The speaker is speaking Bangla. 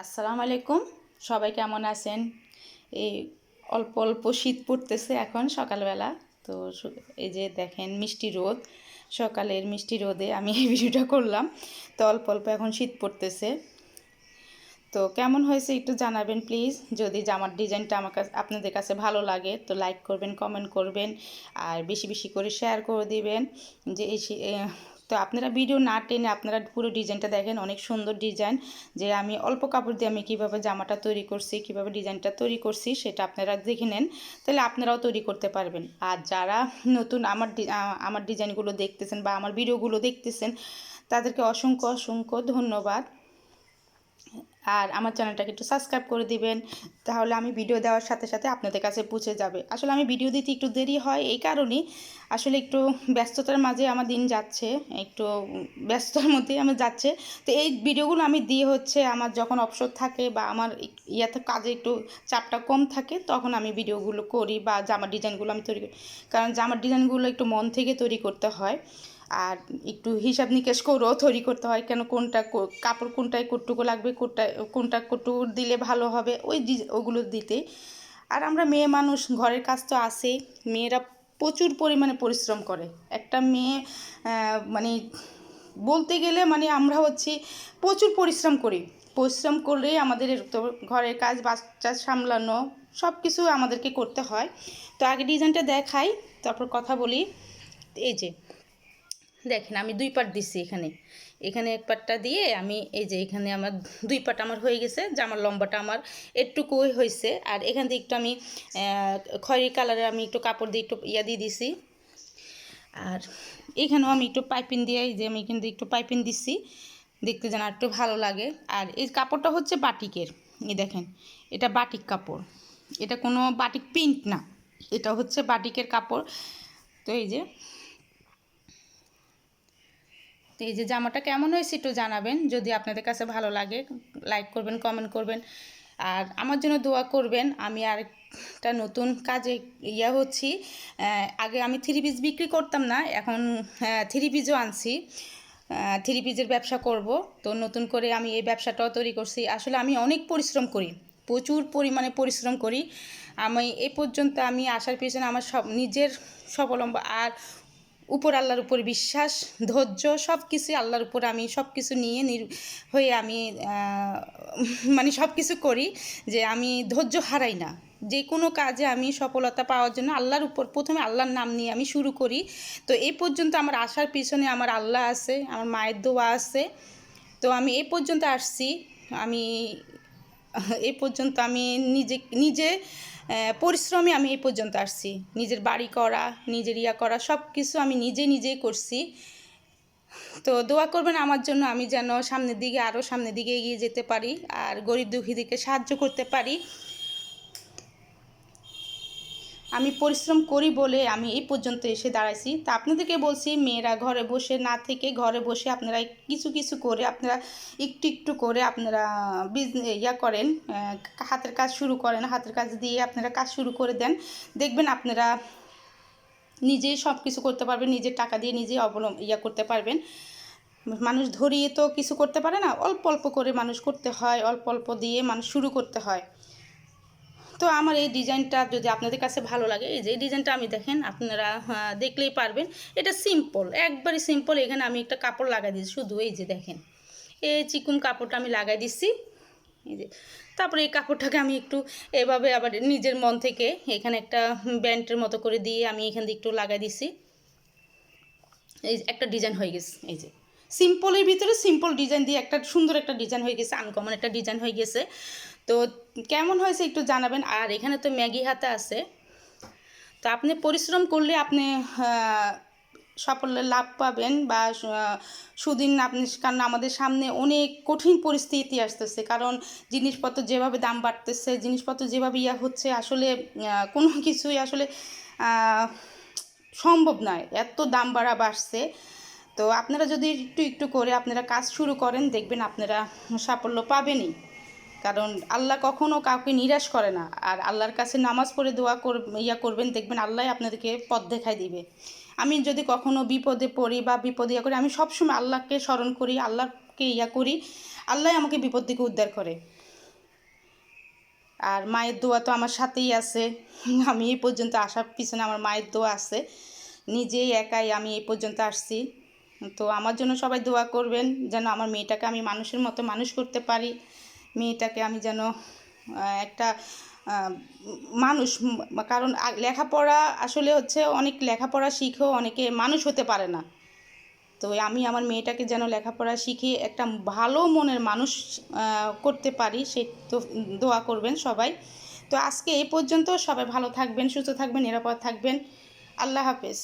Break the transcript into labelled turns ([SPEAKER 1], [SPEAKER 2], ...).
[SPEAKER 1] আসসালামু আলাইকুম। সবাই কেমন আছেন? এই অল্প অল্প শীত পড়তেছে এখন সকালবেলা। তো এই যে দেখেন মিষ্টি রোদ। সকালের মিষ্টি রোদে আমি এই ভিডিওটা করলাম। তো অল্প অল্প এখন শীত পড়তেছে। তো কেমন হয়েছে একটু জানাবেন প্লিজ। যদি জামার ডিজাইনটা আমার কাছে, আপনাদের কাছে ভালো লাগে তো লাইক করবেন, কমেন্ট করবেন। আর বেশি বেশি করে শেয়ার করে দিবেন। যে এই তো আপনারা ভিডিও না টেনে আপনারা পুরো ডিজাইনটা দেখেন, অনেক সুন্দর ডিজাইন যে আমি অল্প কাপড় দিয়ে আমি কীভাবে জামাটা তৈরি করছি, কীভাবে ডিজাইনটা তৈরি করছি, সেটা আপনারা দেখে নেন, তাহলে আপনারাও তৈরি করতে পারবেন। আর যারা নতুন আমার আমার ডিজাইনগুলো দেখতেছেন বা আমার ভিডিওগুলো দেখতেছেন, তাদেরকে অসংখ্য অসংখ্য ধন্যবাদ। আর আমার চ্যানেলটাকে একটু সাবস্ক্রাইব করে দিবেন, তাহলে আমি ভিডিও দেওয়ার সাথে সাথে আপনাদের কাছে পৌঁছে যাবে। আসলে আমি ভিডিও দিতে একটু দেরি হয়, এই কারণেই আসলে একটু ব্যস্ততার মাঝে আমার দিন যাচ্ছে, একটু ব্যস্ততার মধ্যেই আমার যাচ্ছে। তো এই ভিডিওগুলো আমি দিয়ে হচ্ছে আমার যখন অবসর থাকে বা আমার ইয়াতে কাজে একটু চাপটা কম থাকে, তখন আমি ভিডিওগুলো করি বা জামার ডিজাইনগুলো আমি তৈরি করি। কারণ জামার ডিজাইনগুলো একটু মন থেকে তৈরি করতে হয়। আর একটু হিসাব নিকেশ করেও তৈরি করতে হয় কেন কোনটা কাপড় কোনটায় কটুকু লাগবে কোনটা কোনটা কটুকু দিলে ভালো হবে, ওই ওগুলো দিতে। আর আমরা মেয়ে মানুষ, ঘরের কাজ তো আছেই মেয়েরা প্রচুর পরিমাণে পরিশ্রম করে। একটা মেয়ে মানে বলতে গেলে মানে আমরা হচ্ছে প্রচুর পরিশ্রম করি। পরিশ্রম করলেই আমাদের ঘরের কাজ, বাচ্চা সামলানো সব কিছু আমাদেরকে করতে হয়। তো আগে ডিজাইনটা দেখাই, তারপর কথা বলি। এই যে দেখেন আমি দুই পাট দিচ্ছি এখানে। এখানে এক পাটটা দিয়ে আমি এই যে এখানে আমার দুই পাট আমার হয়ে গেছে জামার লম্বাটা আমার একটুকুই হয়েছে। আর এখান থেকে একটু আমি খয়েরি কালারের আমি একটু কাপড় দিয়ে একটু ইয়া দিয়ে দিছি। আর এখানেও আমি একটু পাইপিং দিয়ে যে আমি এখান দিয়ে একটু পাইপিং দিচ্ছি দেখতে যেন একটু ভালো লাগে। আর এই কাপড়টা হচ্ছে বাটিকের, এই দেখেন, এটা বাটিক কাপড়। এটা কোনো বাটিক প্রিন্ট না, এটা হচ্ছে বাটিকের কাপড়। তো এই যে এই যে জামাটা কেমন হয়েছে একটু জানাবেন, যদি আপনাদের কাছে ভালো লাগে লাইক করবেন কমেন্ট করবেন। আর আমার জন্য দোয়া করবেন, আমি আর একটা নতুন কাজে ইয়া হচ্ছি। আগে আমি থ্রি পিস বিক্রি করতাম না, এখন থ্রি পিসও আনছি। থ্রি পিসের ব্যবসা করব, তো নতুন করে আমি এই ব্যবসাটাও তৈরি করছি। আসলে আমি অনেক পরিশ্রম করি, প্রচুর পরিমাণে পরিশ্রম করি। আমি এ পর্যন্ত আমি আসার পেছনে আমার সব নিজের সবলম্ব আর উপর আল্লাহর উপর বিশ্বাস, ধৈর্য সব কিছুই আল্লাহর উপর আমি সব কিছু নিয়ে হয়ে আমি মানে সব কিছু করি যে আমি ধৈর্য হারাই না। যে কোনো কাজে আমি সফলতা পাওয়ার জন্য আল্লাহর উপর, প্রথমে আল্লাহর নাম নিয়ে আমি শুরু করি। তো এই পর্যন্ত আমার আসার পিছনে আমার আল্লাহ আছে, আমার মায়ের দোয়া আছে। তো আমি এই পর্যন্ত আসছি। আমি এই পর্যন্ত আমি নিজে নিজে পরিশ্রমে আমি এই পর্যন্ত আসছি। নিজের বাড়ি করা, নিজের ইয়া করা সব কিছু আমি নিজে, নিজেই করছি। তো দোয়া করবেন আমার জন্য আমি যেন সামনের দিকে আরও সামনের দিকে এগিয়ে যেতে পারি আর গরিব দুঃখীদেরকে সাহায্য করতে পারি। আমি পরিশ্রম করি বলে আমি এই পর্যন্ত এসে দাঁড়াইছি। তা আপনাদেরকে বলছি, মেয়েরা ঘরে বসে না থেকে ঘরে বসে আপনারা কিছু কিছু করে আপনারা একটু একটু করে আপনারা বিজনেস ইয়া করেন হাতের কাজ শুরু করেন, হাতের কাজ দিয়ে আপনারা কাজ শুরু করে দেন। দেখবেন আপনারা নিজেই সব কিছু করতে পারবেন নিজের টাকা দিয়ে নিজেই অবলম্ব, ইয়া করতে পারবেন। মানুষ ধরিয়ে তো কিছু করতে পারে না, অল্প অল্প করে মানুষ করতে হয়, অল্প অল্প দিয়ে মানুষ শুরু করতে হয়। তো আমার এই ডিজাইনটা যদি আপনাদের কাছে ভালো লাগে, এই যে ডিজাইনটা আমি দেখেন, আপনারা দেখলেই পারবেন। এটা সিম্পল একবারে সিম্পল এখানে আমি একটা কাপড় লাগাই দিয়েছি, শুধু এই যে দেখেন। এই চিকুন কাপড়টা আমি লাগাই দিচ্ছি, এই যে। তারপরে এই কাপড়টাকে আমি একটু এভাবে আবার নিজের মন থেকে এখানে একটা ব্যান্ডের মতো করে দিয়ে আমি এখান দিয়ে একটু লাগাই দিছি এই একটা ডিজাইন হয়ে গেছে, এই যে। সিম্পলের ভিতরে সিম্পল ডিজাইন দিয়ে একটা সুন্দর একটা ডিজাইন হয়ে গেছে আনকমন একটা ডিজাইন হয়ে গেছে। তো কেমন হয়েছে একটু জানাবেন? আর এখানে তো ম্যাগি হাতে আছে। তো আপনি পরিশ্রম করলে আপনি আহ, সাফল্যের লাভ পাবেন বা সুদিন আপনি কারণ আমাদের সামনে অনেক কঠিন পরিস্থিতি আসতেছে। কারণ জিনিসপত্র যেভাবে দাম বাড়তেছে জিনিসপত্র যেভাবে ইয়া হচ্ছে আসলে কোনো কিছুই আসলে সম্ভব নয়। এত দাম বাড়া বাড়ছে। তো আপনারা যদি একটু একটু করে আপনারা কাজ শুরু করেন দেখবেন আপনারা সাফল্য পাবেনই। কারণ আল্লাহ কখনো কাউকে নিরাশ করে না। আর আল্লাহর কাছে নামাজ পড়ে দোয়া কর, ইয়া করবেন, দেখবেন আল্লাহ আপনাদেরকে পথ দেখাই দিবে। আমি যদি কখনো বিপদে পড়ি বা বিপদে ইয়া করি, আমি সবসময় আল্লাহকে স্মরণ করি, আল্লাহকে ইয়া করি। আল্লাহ আমাকে বিপদ থেকে উদ্ধার করে। আর মায়ের দোয়া তো আমার সাথেই আছে। আমি এই পর্যন্ত আসার পিছনে আমার মায়ের দোয়া আছে। নিজেই একাই আমি এই পর্যন্ত আসছি। তো আমার জন্য সবাই দোয়া করবেন, যেন আমার মেয়েটাকে আমি মানুষের মতো মানুষ করতে পারি। মেয়েটাকে আমি যেন একটা মানুষ, কারণ লেখাপড়া আসলে হচ্ছে অনেক লেখাপড়া শিখেও অনেকে মানুষ হতে পারে না। তো আমি আমার মেয়েটাকে যেন লেখাপড়া শিখিয়ে একটা ভালো মনের মানুষ করতে পারি, সে তো দোয়া করবেন সবাই। তো আজকে এই পর্যন্ত সবাই ভালো থাকবেন, সুস্থ থাকবেন, নিরাপদ থাকবেন। আল্লাহ হাফেজ।